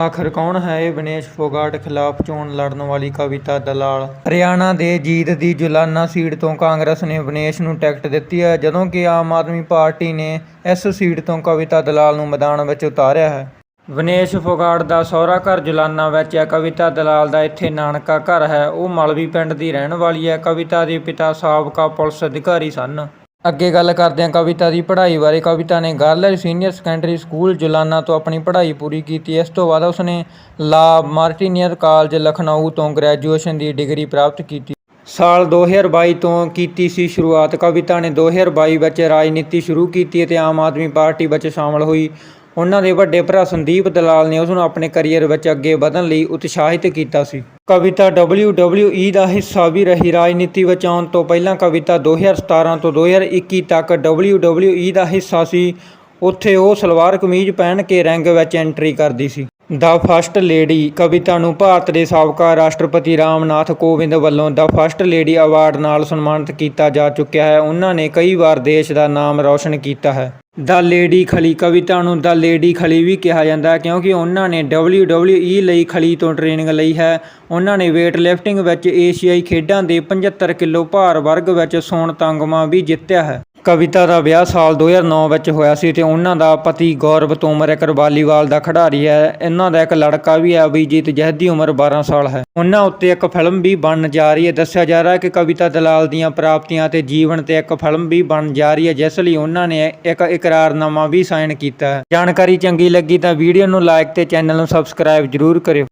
ਆਖਰ ਕੌਣ ਹੈ ਇਹ ਵਿਨੇਸ਼ ਫੋਗਾਟ ਖਿਲਾਫ ਚੋਣ ਲੜਨ ਵਾਲੀ ਕਵਿਤਾ ਦਲਾਲ? ਹਰਿਆਣਾ ਦੇ ਜੀਤ ਦੀ ਜੁਲਾਨਾ ਸੀਟ ਤੋਂ ਕਾਂਗਰਸ ਨੇ ਵਿਨੇਸ਼ ਨੂੰ ਟਿਕਟ ਦਿੱਤੀ ਹੈ, ਜਦੋਂ ਕਿ ਆਮ ਆਦਮੀ ਪਾਰਟੀ ਨੇ ਇਸ ਸੀਟ ਤੋਂ ਕਵਿਤਾ ਦਲਾਲ ਨੂੰ ਮੈਦਾਨ ਵਿੱਚ ਉਤਾਰਿਆ ਹੈ। ਵਿਨੇਸ਼ ਫੋਗਾਟ ਦਾ ਸਹੁਰਾ ਘਰ ਜੁਲਾਨਾ ਵਿੱਚ ਹੈ। ਕਵਿਤਾ ਦਲਾਲ ਦਾ ਇੱਥੇ ਨਾਨਕਾ ਘਰ ਹੈ। ਉਹ ਮਲਵੀ ਪਿੰਡ ਦੀ ਰਹਿਣ ਵਾਲੀ ਹੈ। ਕਵਿਤਾ ਦੇ ਪਿਤਾ ਸਾਬਕਾ ਪੁਲਿਸ ਅਧਿਕਾਰੀ ਸਨ। ਅੱਗੇ ਗੱਲ ਕਰਦੇ ਹਾਂ ਕਵਿਤਾ ਦੀ। ਪੜ੍ਹਾਈ ਬਾਰੇ ਕਵਿਤਾ ਨੇ girls senior secondary school Julana ਤੋਂ ਆਪਣੀ ਪੜ੍ਹਾਈ ਪੂਰੀ ਕੀਤੀ। ਇਸ ਤੋਂ ਬਾਅਦ ਉਸਨੇ ਲਾ ਮਾਰਟੀਨੀਅਰ ਕਾਲਜ ਲਖਨਊ ਤੋਂ ਗ੍ਰੈਜੂਏਸ਼ਨ ਦੀ ਡਿਗਰੀ ਪ੍ਰਾਪਤ ਕੀਤੀ। ਸਾਲ 2022 ਤੋਂ ਕੀਤੀ ਸੀ ਸ਼ੁਰੂਆਤ। ਕਵਿਤਾ ਨੇ 2022 ਵਿੱਚ ਰਾਜਨੀਤੀ ਸ਼ੁਰੂ ਕੀਤੀ ਅਤੇ ਆਮ ਆਦਮੀ ਪਾਰਟੀ ਵਿੱਚ ਸ਼ਾਮਲ ਹੋਈ। ਉਹਨਾਂ ਦੇ ਵੱਡੇ ਭਰਾ ਸੰਦੀਪ ਦਲਾਲ ਨੇ ਉਸ ਨੂੰ ਆਪਣੇ ਕੈਰੀਅਰ ਵਿੱਚ ਅੱਗੇ ਵਧਣ ਲਈ ਉਤਸ਼ਾਹਿਤ ਕੀਤਾ ਸੀ। ਕਵਿਤਾ WWE ਦਾ ਹਿੱਸਾ ਵੀ ਰਹੀ ਰਾਜਨੀਤੀ ਵਿੱਚ ਆਉਣ ਤੋਂ ਪਹਿਲਾਂ ਕਵਿਤਾ 2017 ਤੋਂ 2021 ਤੱਕ WWE ਦਾ ਹਿੱਸਾ ਸੀ। ਉੱਥੇ ਉਹ ਸਲਵਾਰ ਕਮੀਜ਼ ਪਹਿਨ ਕੇ ਰਿੰਗ ਵਿੱਚ ਐਂਟਰੀ ਕਰਦੀ ਸੀ। ਦ ਫਸਟ ਲੇਡੀ ਕਵਿਤਾ ਨੂੰ ਭਾਰਤ ਦੇ ਸਾਬਕਾ ਰਾਸ਼ਟਰਪਤੀ ਰਾਮਨਾਥ ਕੋਵਿੰਦ ਵੱਲੋਂ ਦ ਫਸਟ ਲੇਡੀ ਅਵਾਰਡ ਨਾਲ ਸਨਮਾਨਿਤ ਕੀਤਾ ਜਾ ਚੁੱਕਿਆ ਹੈ। ਉਹਨਾਂ ਨੇ ਕਈ ਵਾਰ ਦੇਸ਼ ਦਾ ਨਾਮ ਰੌਸ਼ਨ ਕੀਤਾ ਹੈ। ਦ ਲੇਡੀ ਖਲੀ ਕਵਿਤਾ ਨੂੰ ਦ ਲੇਡੀ ਖਲੀ ਵੀ ਕਿਹਾ ਜਾਂਦਾ ਹੈ ਕਿਉਂਕਿ ਉਹਨਾਂ ਨੇ WWE ਲਈ ਖਲੀ ਤੋਂ ਟ੍ਰੇਨਿੰਗ ਲਈ ਹੈ। ਉਹਨਾਂ ਨੇ weight lifting ਵਿੱਚ ਏਸ਼ੀਆਈ ਖੇਡਾਂ ਦੇ 75 ਕਿਲੋ ਭਾਰ ਵਰਗ ਵਿੱਚ ਸੋਨ ਤਗਮਾ ਵੀ ਜਿੱਤਿਆ ਹੈ। ਕਵਿਤਾ ਦਾ ਵਿਆਹ ਸਾਲ 2009 ਵਿੱਚ ਹੋਇਆ ਸੀ ਤੇ ਉਹਨਾਂ ਦਾ ਪਤੀ ਗੌਰਵ ਤੋਮਰ ਇੱਕ ਵਾਲੀਬਾਲ ਦਾ ਖਿਡਾਰੀ ਹੈ। ਇਹਨਾਂ ਦਾ ਇੱਕ ਲੜਕਾ ਵੀ ਹੈ, ਅਭਿਜੀਤ ਜਿਸ ਦੀ ਉਮਰ 12 ਸਾਲ ਹੈ। ਉਹਨਾਂ ਉੱਤੇ ਇੱਕ ਫਿਲਮ ਵੀ ਬਣਨ ਜਾ ਰਹੀ ਹੈ। ਦੱਸਿਆ ਜਾ ਰਿਹਾ ਹੈ ਕਿ ਕਵਿਤਾ ਦਲਾਲ ਦੀਆਂ ਪ੍ਰਾਪਤੀਆਂ ਤੇ ਜੀਵਨ ਤੇ ਇੱਕ ਫਿਲਮ ਵੀ ਬਣ ਜਾ ਰਹੀ ਹੈ, ਜਿਸ ਲਈ ਉਹਨਾਂ ਨੇ ਇੱਕ ਇਕਰਾਰਨਾਮਾ ਵੀ ਸਾਈਨ ਕੀਤਾ ਹੈ। ਜਾਣਕਾਰੀ ਚੰਗੀ ਲੱਗੀ ਤਾਂ ਵੀਡੀਓ ਨੂੰ ਲਾਈਕ ਤੇ ਚੈਨਲ ਨੂੰ ਸਬਸਕ੍ਰਾਈਬ ਜ਼ਰੂਰ ਕਰਿਓ।